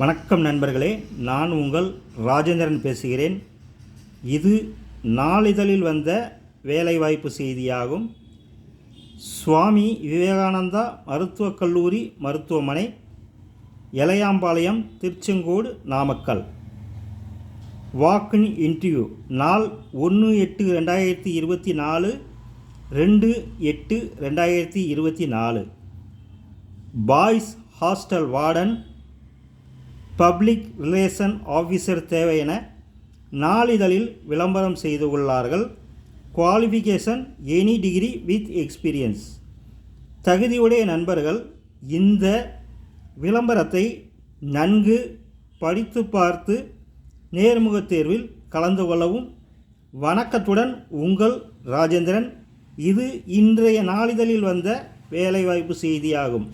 வணக்கம் நண்பர்களே நான் உங்கள் ராஜேந்திரன் பேசுகிறேன். இது நாளிதழில் வந்த வேலைவாய்ப்பு செய்தியாகும். சுவாமி விவேகானந்தா மருத்துவக் கல்லூரி மருத்துவமனை Elaiyampalayam Tiruchengode Namakkal. Walk in interview நாள் ஒன்று எட்டு ரெண்டாயிரத்தி இருபத்தி நாலு ரெண்டு எட்டு ரெண்டாயிரத்தி இருபத்தி நாலு. Boys hostel warden public relation officer தேவை என நாளிதழில் விளம்பரம் செய்து கொள்ளார்கள் qualification any degree with experience. தகுதியுடைய நண்பர்கள் இந்த விளம்பரத்தை நன்கு படித்து பார்த்து நேர்முகத் தேர்வில் கலந்து கொள்ளவும். வணக்கத்துடன் உங்கள் ராஜேந்திரன். இது இன்றைய நாளிதழில் வந்த வேலைவாய்ப்பு செய்தியாகும்.